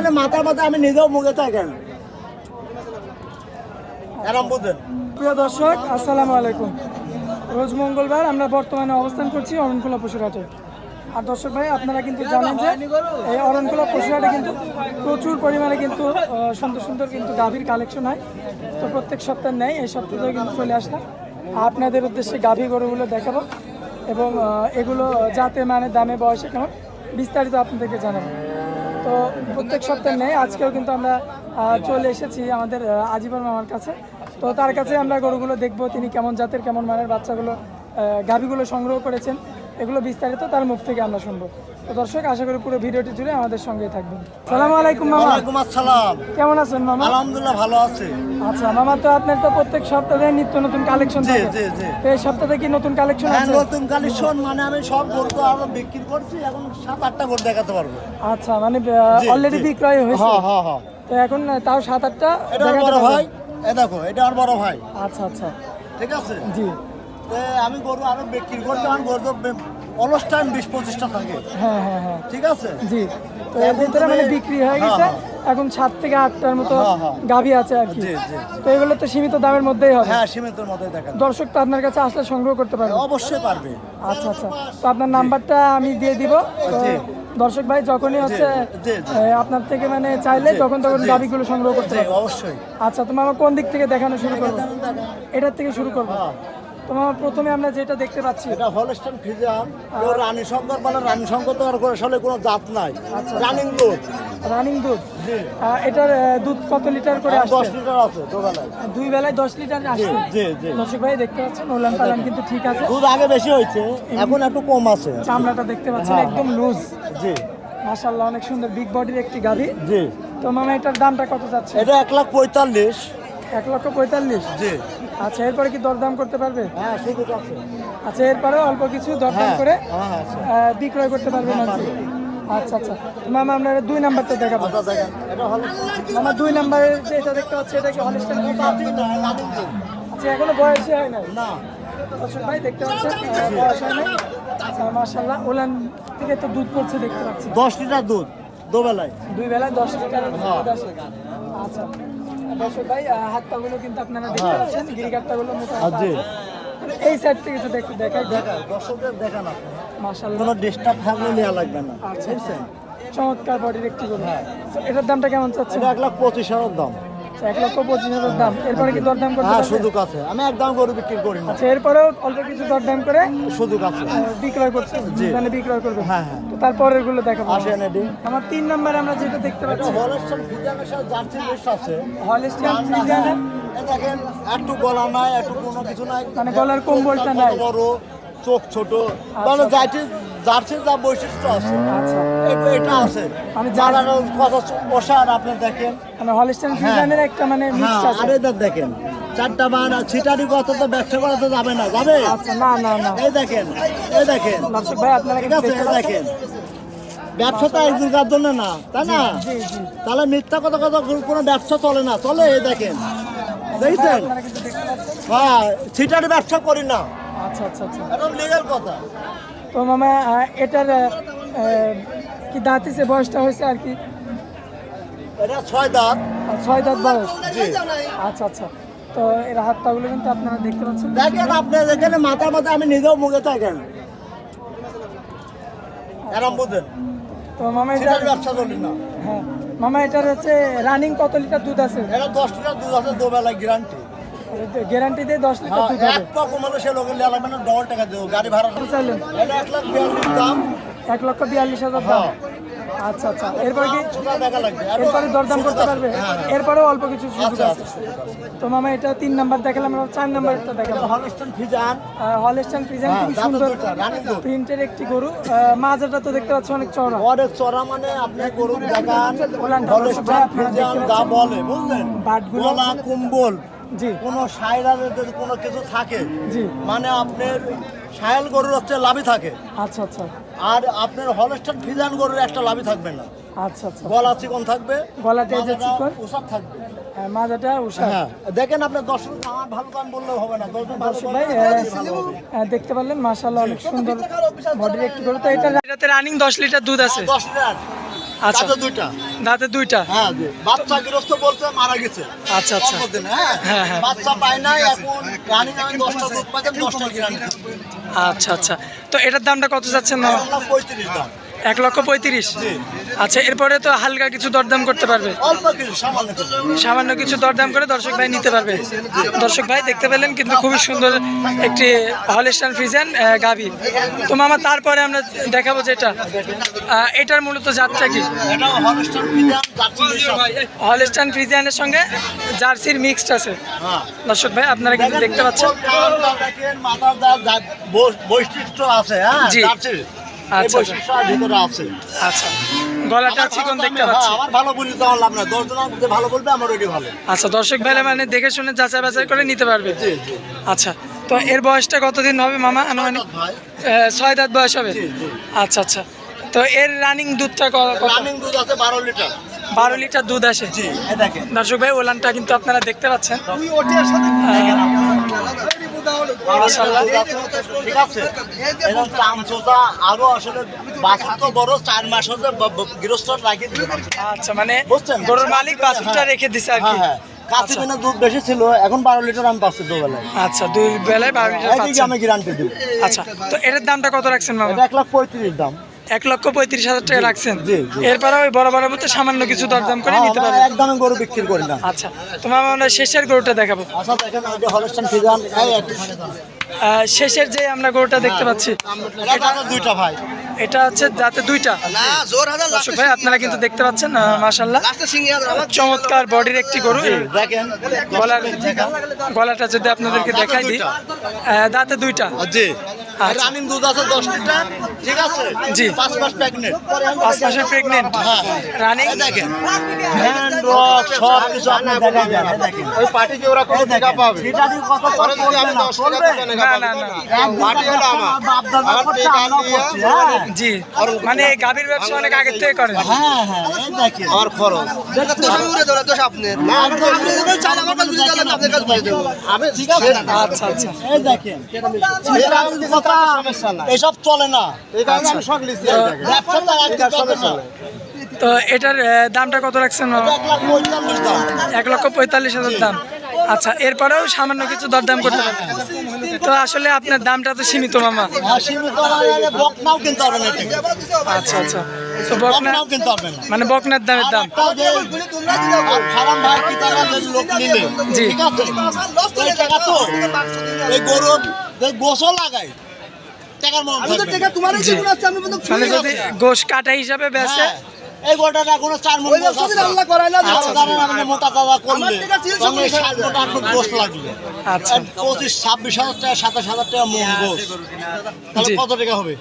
মানে মাথা মাথা আমি নিজেও মুখে থাকেন প্রিয় দর্শক, আসসালামু আলাইকুম। রোজ মঙ্গলবার আমরা বর্তমানে অবস্থান করছি অরণখোলা পশুরহাটে আর দর্শক ভাই, আপনারা কিন্তু জানেন যে এই অরণখোলা পশুরহাটে কিন্তু প্রচুর পরিমাণে কিন্তু সুন্দর সুন্দর কিন্তু গাভীর কালেকশন হয়। তো প্রত্যেক সপ্তাহে নেয় এই সপ্তাহে কিন্তু চলে আসলাম। আপনাদের উদ্দেশ্যে গাভী গরুগুলো দেখাবো এবং এগুলো যাতে মানে দামে, বয়সে কেমন, বিস্তারিত আপনাদেরকে জানাব। তো প্রত্যেক সপ্তাহে নেই, আজকেও কিন্তু আমরা চলে এসেছি আমাদের আজীবন মামার কাছে। তো তার কাছে আমরা গরুগুলো দেখব, তিনি কেমন জাতের, কেমন মানের বাচ্চাগুলো গাভীগুলো সংগ্রহ করেছেন। এগুলো বিস্তারিত তার মুখ থেকে আমরা শুনব। তো দর্শক আশা করি পুরো ভিডিওটি জুড়ে আমাদের সঙ্গেই থাকবেন। সালাম আলাইকুম মামা। ওয়ালাইকুম আসসালাম। কেমন আছেন মামা? আলহামদুলিল্লাহ ভালো আছে। আচ্ছা মামা তো আপনার তো প্রত্যেক সপ্তাহে নিত্য নতুন কালেকশন জি থাকে। জি জি। তো এই সপ্তাহে কি নতুন কালেকশন হ্যাঁ আছে? নতুন কালেকশন মানে আমি সব গরু তো আরও বিক্রি করছি এখন সাত আটটা গরু দেখাতে পারব। আচ্ছা মানে জি, অলরেডি জি। বিক্রয় হয়েছে? হ্যাঁ হ্যাঁ। হ্যাঁ তো এখন আহ, তাও সাত আটটা এটা আমার দেখাতে বড় ভাই। এ দেখো এটা আমার বড় ভাই। আচ্ছা আচ্ছা। ঠিক আছে? জি। আমি গরু আরও বিক্রি করছি আমার গরু তো অলস টাইম বিশ পঁচিশটা থাকে। হ্যাঁ হ্যাঁ হ্যাঁ। ঠিক আছে? জি। তো এর ভিতরে মানে বিক্রি হয়ে গেছে। হ্যাঁ, এখন সাত থেকে আটটার মতো হ্যাঁ, হ্যাঁ। গাভী আছে আর কি। তো এগুলো তো সীমিত দামের মধ্যেই হবে। হ্যাঁ সীমিতের মধ্যে দেখা দর্শক তো আপনার কাছে আসলে সংগ্রহ করতে পারবে। অবশ্যই পারবে। আচ্ছা আচ্ছা। তো আপনার নাম্বারটা আমি দিয়ে দিব। দর্শক ভাই যখনই হচ্ছে আপনার থেকে মানে চাইলে তখন তখন। গাভীগুলো সংগ্রহ করতে অবশ্যই। আচ্ছা তোমার কোন দিক থেকে দেখানো শুরু করব? এটার থেকে শুরু করব। হ্যাঁ। তো মামা প্রথমে আমরা যেটা দেখতে পাচ্ছি। এটা হলস্টাইন ফিজিয়ান কেউ রানী শঙ্কর বলে রানী শঙ্কর তো আর করে আসলে কোনো জাত নাই। আচ্ছা। রানিং দুধ। রানিং দুধ? এটার দুধ কত লিটার করে দশ আসছে? লিটার আছে দোকানে দুই বেলায় দশ লিটার আসছে? জি জি। দর্শক ভাই দেখতে পাচ্ছেন ওলান পালান কিন্তু ঠিক আছে। দুধ আগে বেশি হয়েছে এখন একটু কম আছে। চামড়াটা দেখতে পাচ্ছেন হ্যাঁ, একদম লুজ জি। মাশাল্লাহ অনেক সুন্দর বিগ বডির একটি গাভী। জি। তো মামা এটার দামটা কত যাচ্ছে? এটা এক লাখ পঁয়তাল্লিশ। এক লক্ষ পঁয়তাল্লিশ? জি। আচ্ছা এরপরে কি দরদাম করতে পারবে? হ্যাঁ সুযোগ আছে। আচ্ছা এরপরে অল্প কিছু দরদাম হ্যাঁ করে হ্যাঁ। আহ, বিক্রয় করতে পারবেন আচ্ছা আচ্ছা। মামা আপনার দুই নাম্বারটা দেখাবো। আচ্ছা মামা দুই নাম্বারের যে এটা দেখতে পাচ্ছি এটা কি হলিস্টার আচ্ছা এখনও বয়সই হয় না। না ভাই দেখতে পাচ্ছেন বয়স হয় নাই। আচ্ছা মাশাল্লাহ ওলান থেকে তো দুধ পড়ছে দেখতে পাচ্ছি। দশ লিটার দুধ দোবেলায়। দুই বেলায় দশ লিটার হ্যাঁ। আচ্ছা দর্শক ভাই হাত পাগুলো কিন্তু আপনারা দেখতে পাচ্ছেন গিরিকাটটাগুলো মোটা হ্যাঁ, জি। মানে এই সাইড থেকে একটু দেখতে দেখাই দেখা দর্শকদের দেখান আপনি। মাশাআল্লাহ। কোনো ডিস্টার্ব থাকলে নেওয়া লাগবে না আচ্ছা। চমৎকার বডির একটি গরু হ্যাঁ। এটার দামটা কেমন চাচ্ছেন? এক লাখ পঁচিশ হাজার দাম। আচ্ছা, এক লক্ষ পঁচিশ হাজার দাম। এরপরে কি দরদাম করতে হ্যাঁ সুযোগ আছে। আমি একদম গরু বিক্রি করি না। আচ্ছা এরপরেও অল্প কিছু দরদাম করে সুযোগ আছে। বিক্রয় করছে। মানে বিক্রয় করবে। হ্যাঁ, হ্যাঁ। তো তারপরেরগুলো দেখাবো। আসেন এটি। আমার তিন নম্বরে আমরা যেটা দেখতে পাচ্ছি হলস্টন ফিজানের সাথে জার্সি আছে। দেখেন একটু গলা নাই একটু কোনো কিছু নাই। মানে গলার কম্বলটা নাই। বড়? চোখ ছোট। মানে জার্সি জার্সির যা বৈশিষ্ট্য আছে। আচ্ছা। এটা আছে। মানে যারা কথা আপনি দেখেন। মানে ফ্রিজিয়ানের একটা মানে মিক্স হ্যাঁ আছে। আর দেখেন। চারটা ছিটারি কথা তো ব্যবসা করা তো যাবে না। যাবে? আচ্ছা না না না। এই দেখেন এই দেখেন। দর্শক ভাই আপনারা ঠিক আছে এই দেখেন। জন্য না তাই না? তাহলে মিথ্যা কথা কথা কোনো ব্যবসা চলে না। চলে এই দেখেন। দেখছেন? হ্যাঁ ছিটারি ব্যবসা করি না। আচ্ছা আচ্ছা আচ্ছা। একদম লিগেল কথা। তো মামা এটার কি দাঁত হিসেবে বয়সটা হয়েছে আর কি? এটা ছয় দাঁত। আর ছয় দাঁত বয়স? আচ্ছা আচ্ছা। তো এর হাত পাগুলো কিন্তু আপনারা দেখতে পাচ্ছেন। দেখেন আপনার এখানে মাথা মাথা আমি নিজেও মুখে থাকেন এরম বুঝেন। তো মামা এটা ব্যবসা করি না। হ্যাঁ। মামা এটার হচ্ছে রানিং কত লিটার দুধ আছে? এটা দশ লিটার দুধ আছে দুবেলা গ্যারান্টি গ্যারান্টি দিয়ে দশ লিটার দুধ হ্যাঁ, এক হবে কমালে লোকের লেয়া লাগবে না ডবল টাকা দেবো গাড়ি ভাড়া চাইলেন এক লাখ বিয়াল্লিশ দাম। এক লক্ষ বিয়াল্লিশ হাজার দাম। হ্যাঁ। আচ্ছা আচ্ছা। এরপরে কি? আর এরপরে দরদাম করতে পারবে? হ্যাঁ। এরপরেও অল্প কিছু সুযোগ আচ্ছা আছে। আচ্ছা। তো মামা এটা তিন নাম্বার দেখালাম আমরা চার নাম্বার একটা দেখাবো। হলস্টন ফিজান হলেস্টান প্রিজেন্ট হ্যাঁ, খুবই সুন্দর দুধ। প্রিন্টের একটি গরু। মাজাটা তো দেখতে পাচ্ছি অনেক চওড়া। অনেক চড়া মানে আপনি গরুর দেখান। হলস্টন ফিজান যা বলে বুঝলেন? বাটগুলো- কুম্বল। কোনো সাইরালের যদি কোনো কিছু থাকে মানে আপনার সায়াল গরুর হচ্ছে লাভই থাকে। আচ্ছা আচ্ছা। আর আপনার হলস্টন ফিজান গরুর একটা লাভই থাকবে না। আচ্ছা আচ্ছা। গলা চিকন থাকবে গলাটা যে চিকন। উষার থাকবে। হ্যাঁ, মাজাটা উষা হ্যাঁ দেখেন আপনার দর্শক আমার ভালো গান বললেও হবে না ভাই হবে। আহ, দেখতে পারলেন মাশাআল্লাহ অনেক সুন্দর বডির একটি গরু তো এটা রানিং দশ লিটার দুধ আছে। দশ লিটার। আচ্ছা। দুইটা। দাঁতে দুইটা? হ্যাঁ বাচ্চা গৃহস্থ বলতে মারা গেছে। আচ্ছা আচ্ছা। হ্যাঁ? হ্যাঁ, হ্যাঁ। বাচ্চা পায় না এখন রানিং আমি দশটা দুধ পাইতাম দশটা আচ্ছা আচ্ছা। তো এটার দামটা কত যাচ্ছে না? পঁয়ত্রিশ দাম। এক লক্ষ পঁয়ত্রিশ। আচ্ছা এরপরে তো হালকা কিছু দরদাম করতে পারবে। সামান্য কিছু। দরদাম করে দর্শক ভাই নিতে পারবে। দর্শক ভাই দেখতে পেলেন কিন্তু খুবই সুন্দর একটি হলিস্টান ফ্রিজেন গাভি তো মামা তারপরে আমরা দেখাবো যেটা। আহ, এটার মূলত জাতটা কি? এটা। হলিস্টান ফ্রিজিয়ানের সঙ্গে জার্সির মিক্সড আছে। হ্যাঁ। দর্শক ভাই আপনারা কিন্তু দেখতে পাচ্ছেন। বৈশিষ্ট্য আছে হ্যাঁ আচ্ছা, বৈশিষ্ট্য ভিতরে আছে। আচ্ছা। গলাটা চিকন দেখতে পাচ্ছি। আমার ভালো বলি তো আমার লাভ না ভালো বলবে আমার ওইটি ভালো। আচ্ছা দর্শক ভাইরা মানে দেখে শুনে যাচাই বাছাই করে নিতে পারবে। আচ্ছা তো এর বয়সটা কতদিন হবে মামা? আনুমানিক ছয় দাঁত বয়স হবে। আচ্ছা আচ্ছা। তো এর রানিং দুধটা রানিং দুধ আছে বারো লিটার। বারো লিটার দুধ আসে। দর্শক ভাই ওলানটা কিন্তু আপনারা দেখতে পাচ্ছেন। মাশাআল্লাহ। ঠিক আছে এরকম চামচোটা আরও আসলে বাছুর তো বড় চার মাস হতে গৃহস্থ রাখি আচ্ছা মানে? গরুর মালিক বাছুরটা রেখে দিছে আর কি? হ্যাঁ হ্যাঁ। কাছে কিনা দুধ বেশি ছিল এখন বারো লিটার আমি পাচ্ছি দুবেলায় আচ্ছা দুই বেলায় বারো লিটার আমি গ্যারান্টি দিব। আচ্ছা তো এটার দামটা কত রাখছেন এক লাখ পঁয়ত্রিশ দাম। এক লক্ষ পঁয়ত্রিশ হাজার টাকা রাখছেন। এরপরে ওই বড় বড় মধ্যে সামান্য কিছু দরদাম করে হ্যাঁ, নিতে পারবেন। একদম গরু বিক্রি করি না। আচ্ছা তোমার আমরা শেষের গরুটা দেখাবো। আচ্ছা দেখেন হলস্টান ফিজান শেষের যে আমরা গরুটা দেখতে পাচ্ছি এটা দুইটা ভাই। এটা হচ্ছে যাতে দুইটা। না জোর হাজার দর্শক ভাই আপনারা কিন্তু দেখতে পাচ্ছেন মাসাল্লাহ চমৎকার বডির একটি গরু। গলার গলাটা যদি আপনাদেরকে দেখাই দিই আহ, দাঁতে দুইটা। জি। আচ্ছা। রানিং দুধ আছে দশ লিটার ঠিক আছে? জি। পাঁচ মাস প্রেগনেন্ট পাঁচ মাসের প্রেগনেন্ট হ্যাঁ রানিং দেখেন। হ্যান্ড রক সব কিছু আপনি দেখেন দেখেন ওই পার্টিকে ওরা কত টাকা পাবে? সেটা দিয়ে কত পরে আমি দশ টাকা হ্যাঁ। জি মানে এই গাভীর ব্যবসা অনেক আগের থেকে করেন। আমার খরচ। আচ্ছা আচ্ছা। এসব চলে না। তো এটার দামটা কত রাখছেন? এক লক্ষ পঁয়তাল্লিশ হাজার দাম। আচ্ছা এরপরেও সামান্য কিছু দরদাম করতে পারবেন। তো আসলে আপনার দামটা তো সীমিত মামা। আচ্ছা আচ্ছা। তো বকনা মানে বকনার দামের দাম। জি। লাগায় মন যদি গোশ কাটা হিসাবে বেচে হ্যাঁ, এই গোটাটা কোনো চার মন। আল্লাহ করায় না আচ্ছা, আপনি মোটা দাদা করলে করে ষাট গোটা আট মণ গোস লাগবে। আচ্ছা। পঁচিশ ছাব্বিশ হাজার টাকা সাতাশ হাজার টাকা মন গোস। তাহলে কত টাকা হবে?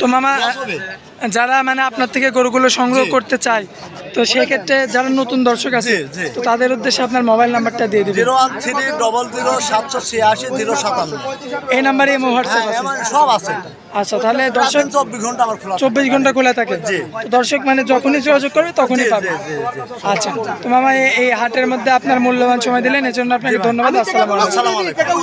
তো মামা যারা মানে আপনার থেকে গরুগুলো সংগ্রহ করতে চায় তো সেক্ষেত্রে যারা নতুন দর্শক আছে। তো তাদের উদ্দেশ্যে আপনার মোবাইল নাম্বারটা দিয়ে দিবেন। Zero one three double zero সাতশো ছিয়াশি জিরো সাতান্ন। এই নাম্বারে ইমো হ্যাঁ হোয়াটসঅ্যাপ আছে সব আছে। আচ্ছা তাহলে দর্শক চব্বিশ ঘণ্টা আমার খোলা থাকে। চব্বিশ ঘণ্টা খোলা থাকে। জি। তো দর্শক মানে যখনই যোগাযোগ করবে তখনই পাবে। জি, জি, জি। আচ্ছা তো মামা এই- এই হাটের মধ্যে আপনার মূল্যবান সময় দিলেন এজন্য আপনাকে ধন্যবাদ। আসসালামু আলাইকুম। আসসালামু আলাইকুম।